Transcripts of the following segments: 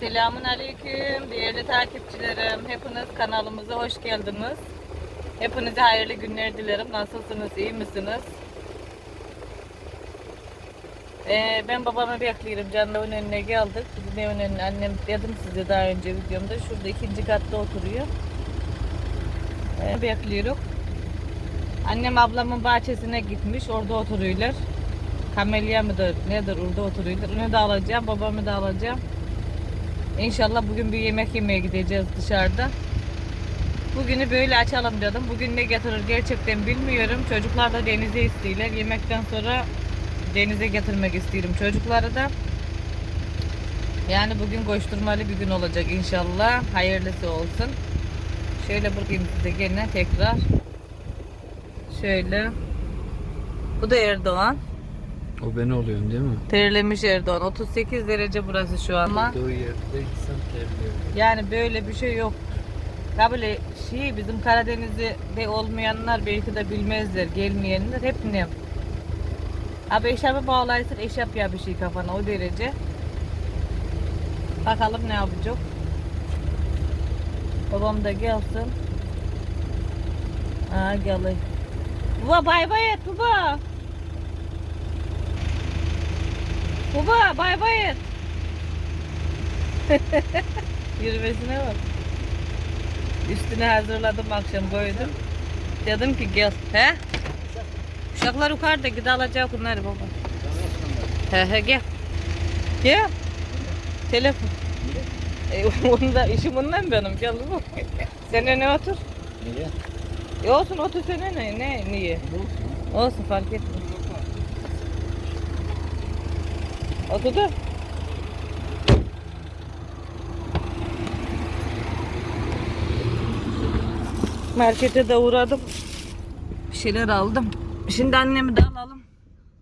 Selamun Aleyküm değerli takipçilerim. Hepiniz kanalımıza hoş geldiniz. Hepinize hayırlı günler dilerim. Nasılsınız? iyi misiniz? Ee, ben babamı bekliyorum. Canlı evin önüne geldik. Bizim evin önüne annem dedim size daha önce videomda. Şurada ikinci katta oturuyor. Ee, bekliyorum. Annem ablamın bahçesine gitmiş. Orada oturuyorlar. Kamelya mıdır nedir orada oturuyorlar. Onu da alacağım. Babamı da alacağım. İnşallah bugün bir yemek yemeye gideceğiz dışarıda. Bugünü böyle açalım dedim. Bugün ne getirir gerçekten bilmiyorum. Çocuklar da denize istiyorlar. Yemekten sonra denize getirmek istiyorum çocukları da. Yani bugün koşturmalı bir gün olacak inşallah. Hayırlısı olsun. Şöyle bırakayım size gene tekrar. Şöyle. Bu da Erdoğan. O ben oluyorum değil mi? Terlemiş Erdoğan. 38 derece burası şu an. Ama Doğu yerde insan terliyor. yani böyle bir şey yok. Ya böyle şey bizim Karadeniz'de olmayanlar belki de bilmezler. Gelmeyenler hep nem. Abi eşarpı bağlaysın eşarp ya bir şey kafana o derece. Bakalım ne yapacak. Babam da gelsin. Aa geliyor. Baba bay bay et baba. Baba bay bay et. Yürümesine bak. Üstüne hazırladım akşam koydum. Dedim ki gel. He? Uşaklar yukarıda gidi alacak bunları baba. He he gel. Gel. Telefon. E, onda işim ondan benim gel. Sen ne otur? Niye? E olsun otur sen ne ne niye? Olsun fark etmez. Oturdu. Markete de uğradım. Bir şeyler aldım. Şimdi annemi de alalım.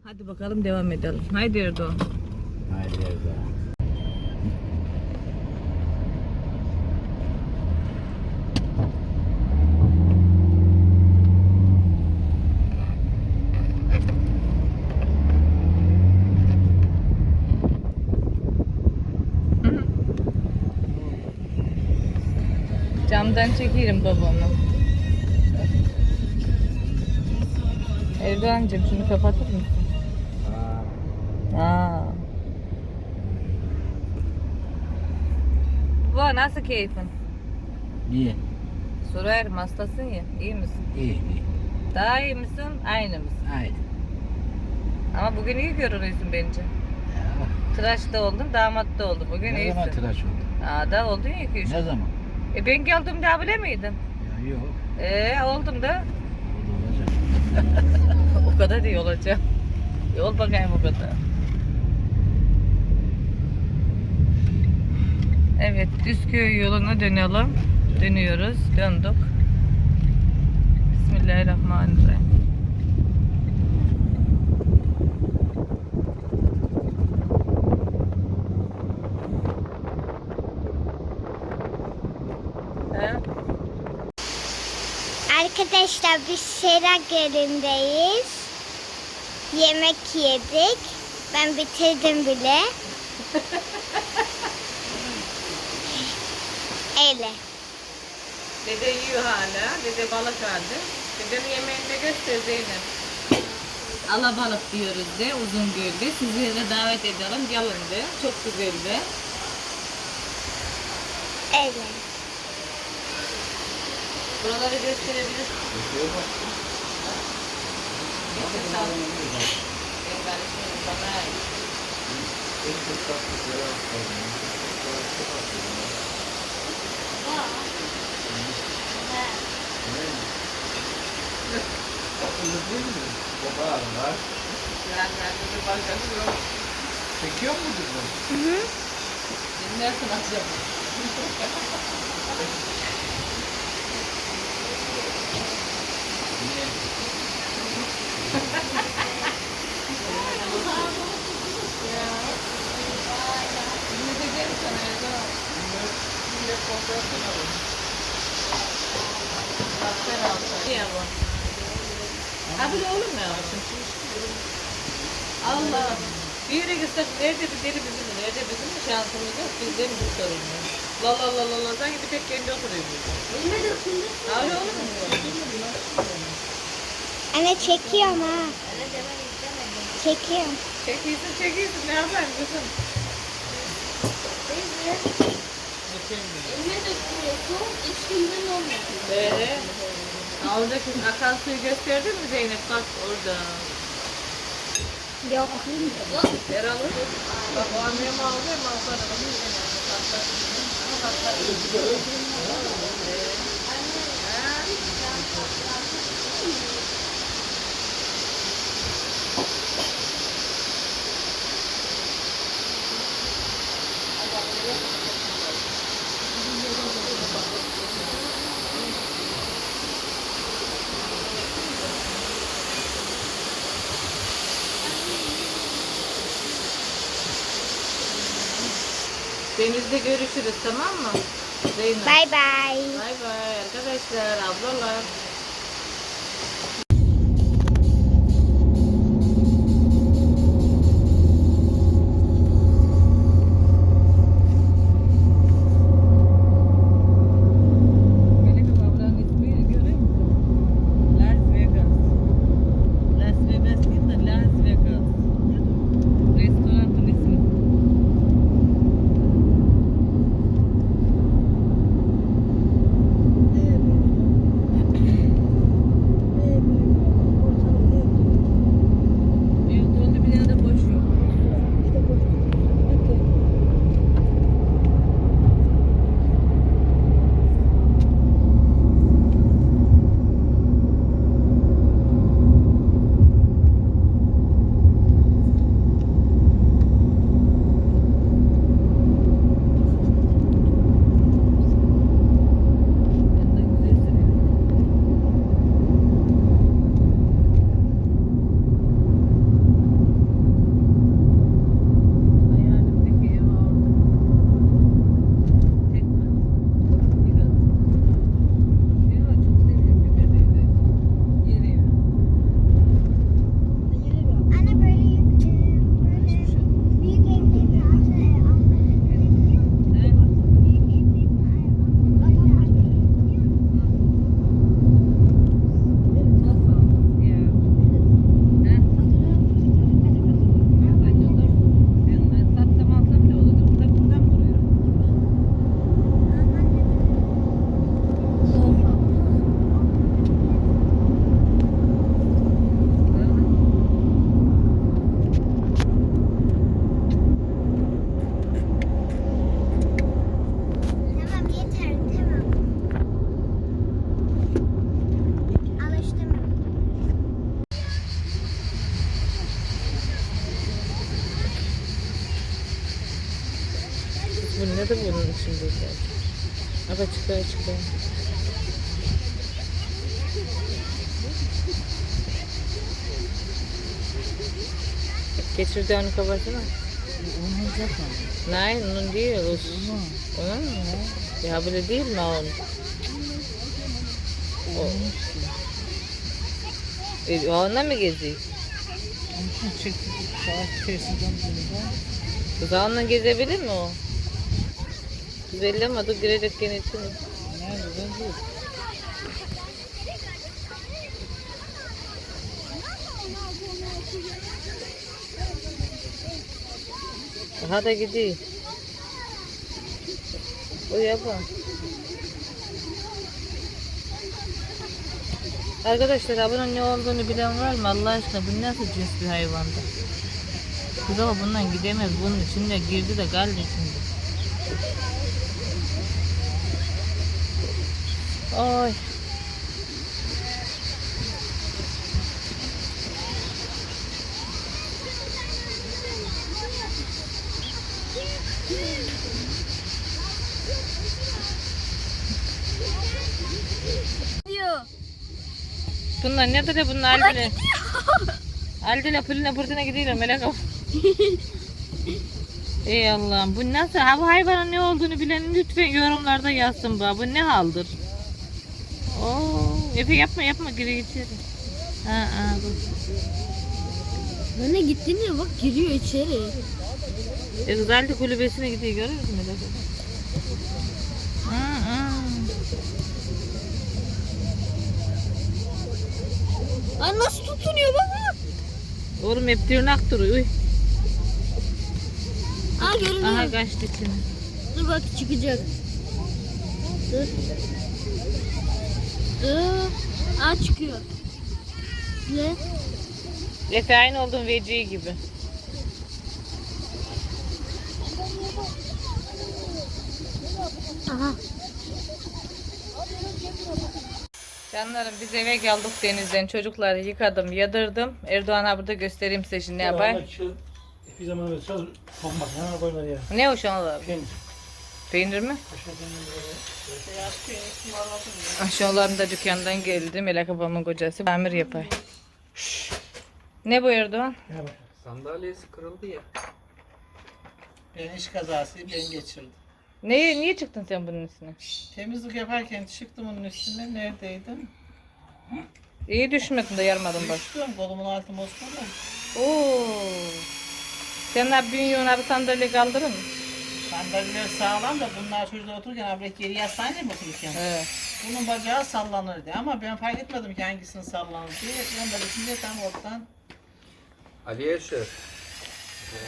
Hadi bakalım devam edelim. Haydi Erdoğan. Haydi yerde. Camdan çekerim babamı. Erdoğan'cığım şunu kapatır mısın? Aa. Bu nasıl keyfin? Niye? Sorarım hastasın ya. İyi misin? İyi iyi. Daha iyi misin? Aynı mısın? Haydi. Ama bugün iyi görünüyorsun bence. Ya, Tıraş da oldun, damat da oldun. Bugün ne iyisin. zaman tıraş oldu? Aa da oldun ya üç. Ne zaman? E ben geldiğimde abile miydin? Ya yok. Ee oldum da. O kadar değil olacak. Yol bakayım o kadar. Evet, Düzköy yoluna dönelim. Dönüyoruz, döndük. Bismillahirrahmanirrahim. He? Arkadaşlar biz Sera Gölü'ndeyiz. Yemek yedik. Ben bitirdim bile. Öyle. Dede yiyor hala. Dede balık aldı. Dedenin yemeğini de göster Zeynep. Alabalık diyoruz de uzun gölde. Sizi de davet edelim. Gelin de. Çok güzeldi. Öyle. Buraları gösterebiliriz. Çekiyor mu bu? Dinlersin akşam. Dinleteceğim sana Erdoğan. Bak sen alsana. Ya bu. Ha bu da olur mu ya? Allah. Bir yere gitsek nerede bir deli bizim Nerede bizim şansımız yok, bizde mi bir sorun yok? La la la la la, sanki bir tek kendi oturuyor burada. Elime dokundu. Öyle mu? Anne çekiyorum ha. Çekiyorum. Çekilsin çekilsin, ne yapayım kızım? Elime dokunuyor. Soğuk üç günden olmuyor. Böyle. Oradaki akan suyu gösterdin mi Zeynep? Bak orada. Yok. Ver alır. Bak o annem aldı hem alsana. Denizde görüşürüz tamam mı? Zeynep. Bay bay. Bay bay arkadaşlar, ablalar. Geçirdi onu kapatsana. Onun zaten. Nein, onun değil. Onun. onun mu? Ya böyle değil mi onun? O, e, onunla mı geziyor? Onun için çekti. Saat tersinden dönüyor. Onunla gezebilir mi o? Güzel ama dur girecek gene içine. Nerede ben değil. Daha da gidiyor. O yapar. Arkadaşlar bunun ne olduğunu bilen var mı? Allah aşkına bu nasıl cins bir hayvandı? Kız ama bundan gidemez. Bunun içinde girdi de kaldı içinde. Ay. Bunlar nedir ya bunlar aldile? Aldile pırına pırtına gidiyor melek av. Ey Allah'ım bu nasıl? Ha, bu hayvanın ne olduğunu bilen lütfen yorumlarda yazsın bu. Bu ne haldır? Oo, Efe yapma yapma gir içeri. Ha, ha. Anne gittin ya bak giriyor içeri. E, kulübesine gidiyor görüyor musun Melek abla? Aa, aa. Ay nasıl tutunuyor baba? Oğlum hep tırnak duruyor. Uy. Aa görünüyor. Aha kaçtı içine. Dur bak çıkacak. Dur. Dur. Aa çıkıyor. Ne? Efe aynı olduğun vecihi gibi. Aha. Canlarım biz eve geldik denizden. Çocukları yıkadım, yadırdım. Erdoğan abi burada göstereyim size şimdi ne yapar. Bir zaman böyle çal olmaz. Hemen koylar ya. Ne o şu an abi? Peynir. Peynir mi? Aşağılarında da dükkandan geldi. Melek abamın kocası. Amir yapar. Ne bu Erdoğan? Sandalyesi kırıldı ya. Ben iş kazası ben geçirdim. Ne, niye çıktın sen bunun üstüne? Temizlik yaparken çıktım onun üstüne. Neredeydim? İyi düşmedin de yarmadın bak. Düştüm kolumun altı mosmorla. Oo. Sen abi bünyon abi sandalye kaldırır mı? Sandalyeler sağlam da bunlar çocuklar otururken abi geri yaslanıyor mu otururken? Evet. Bunun bacağı sallanırdı ama ben fark etmedim ki hangisinin sallanır diye. Sandalyesin tam ortadan. Ali Yaşar.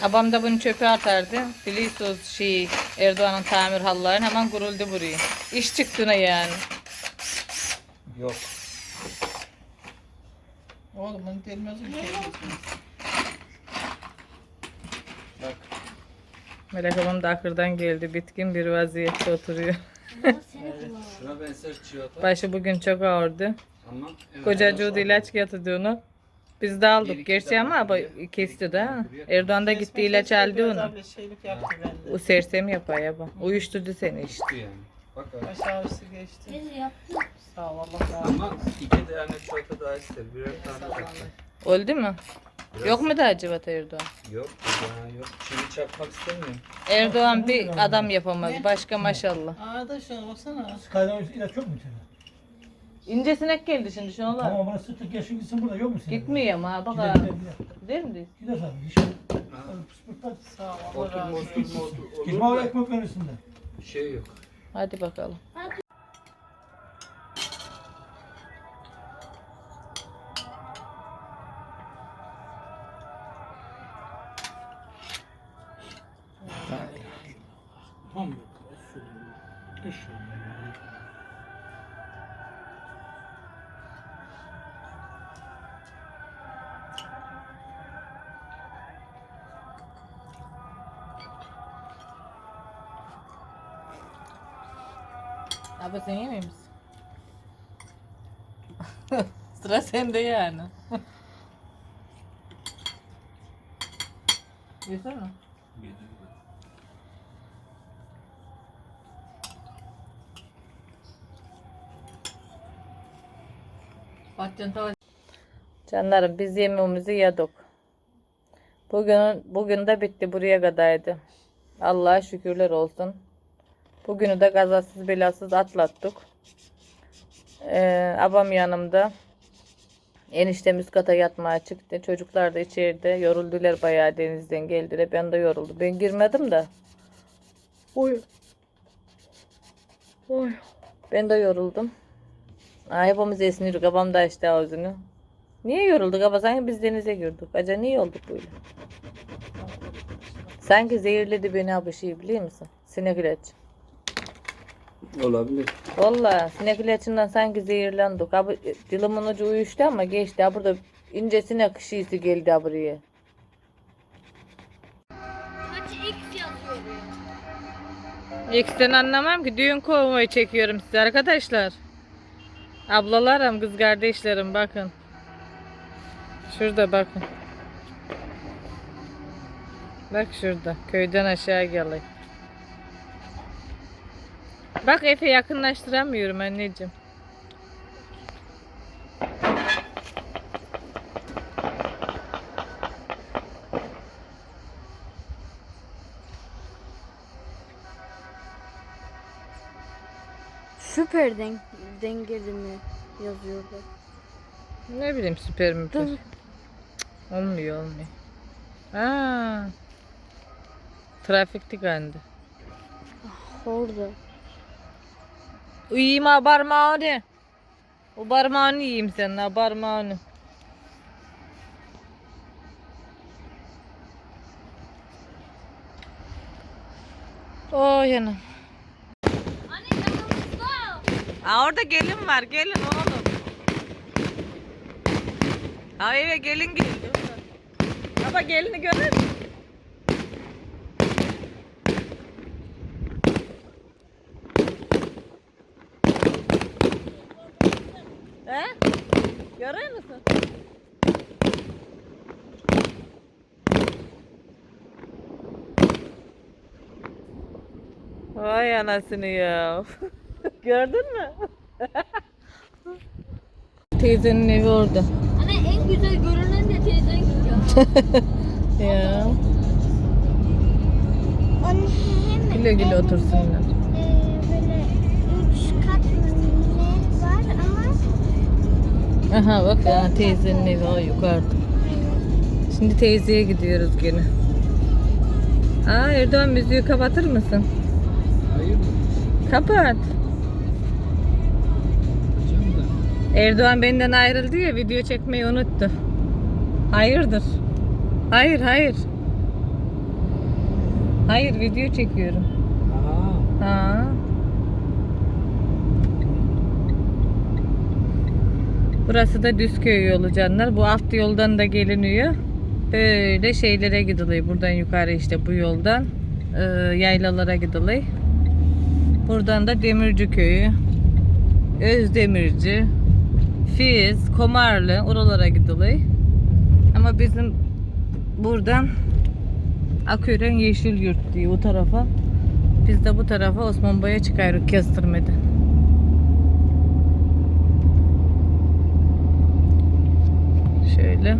Babam da bunu çöpe atardı. Biliyorsunuz şey Erdoğan'ın tamir hallarını hemen kuruldu buraya. İş çıktığına yani. Yok. Oğlum bunu delmez şey geçmez. Bak. Melek abam da akırdan geldi. Bitkin bir vaziyette oturuyor. Şuna benzer çiğota. Başı bugün çok ağırdı. Ama evet, Kocacığı da ilaç getirdi onu. Biz de aldık. Gerçi ama bu- kesti de. ha. Erdoğan da gitti ilaç aldı Biraz onu. abla şeylik yaptı bende. O sersem yapar ya bu. Uyuşturdu seni işte. Çıktı yani. Bak abi. Baş ağrısı geçti. Ne yaptın? Sağ ol Allah razı olsun. Ama iki tane çiğota daha ister. Birer tane taksa. Oldu mu? Yok mu da acaba Erdoğan? Yok. Daha yok. Çivi çakmak istemiyorum. Erdoğan bir adam yapamaz. Başka maşallah. Ağda şuna baksana. Kaydan ilaç yok mu içeride? İnce sinek geldi şimdi şu an. Tamam bana sırtlık yaşın gitsin burada yok mu senin? Gitmiyor ama ha, bak Gider ha. gider gider. Değil mi? Gider tabii. Ha. pıspırtlar. Sağ ol Allah Oturma razı olsun. oturma otur. Gitme o ekmek menüsünde. şey yok. Hadi bakalım. Abi sen yemiyor musun? Sıra sende yani. Yesene. Patlıcan tava. Canlarım biz yemeğimizi yedik. Bugün bugün de bitti buraya kadardı. Allah'a şükürler olsun. Bugünü de kazasız belasız atlattık. Ee, abam yanımda. Eniştem üst kata yatmaya çıktı. Çocuklar da içeride. Yoruldular bayağı denizden geldiler. Ben de yoruldum. Ben girmedim de. Oy. Oy. Ben de yoruldum. Ay hepimiz esniyoruz. Babam da açtı ağzını. Niye yorulduk abla? Sanki biz denize girdik. Acaba niye olduk böyle? Sanki zehirledi beni abi şey biliyor musun? Sinek ilacı. Olabilir. Valla sinek ilacından sanki zehirlendik. Abi dilimin ucu uyuştu ama geçti. Ha burada ince sinek şişi geldi ha buraya. Kaç X yazıyor? X'ten anlamam ki. Düğün kovmayı çekiyorum size arkadaşlar. Ablalarım, kız kardeşlerim bakın. Şurada bakın. Bak şurada. Köyden aşağı geliyor. Bak Efe yakınlaştıramıyorum anneciğim. Süper denk dengeli mi yazıyordu? Ne bileyim süper mi? Olmuyor olmuyor. Aa. Trafik tıkandı. Orada. Yiyeyim ha parmağını. O parmağını yiyeyim senin ha parmağını. Oy yanım. Anne yanımızda. Aa, orada gelin var gelin oğlum. Ha eve gelin geldi. Baba gelini görür müsün? He? Görüyor musun? Vay anasını ya. Gördün mü? Teyzenin evi orada. Anne en güzel görünen de teyzen ya. Ya. Güle güle otursunlar. Aha bak ya teyzenin evi o yukarıda. Şimdi teyzeye gidiyoruz gene. Aa Erdoğan müziği kapatır mısın? Hayır? Kapat. Erdoğan benden ayrıldı ya video çekmeyi unuttu. Hayırdır? Hayır hayır. Hayır video çekiyorum. Aa. Ha. Burası da Düzköy yolu canlar. Bu alt yoldan da geliniyor. Böyle şeylere gidiliyor. Buradan yukarı işte bu yoldan e, yaylalara gidiliyor. Buradan da Demirci köyü, Özdemirci, Fiz, Komarlı oralara gidiliyor. Ama bizim buradan Akören Yeşil Yurt diye o tarafa. Biz de bu tarafa Osman Boy'a çıkarız kestirmeden. Şöyle.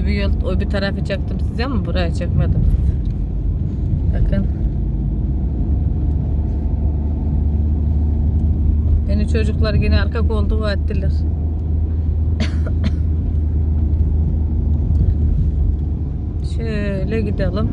Öbür yol, o bir tarafı çaktım size ama buraya çekmedim. Bakın. Beni çocuklar yine arka koltuğa attılar. Şöyle gidelim.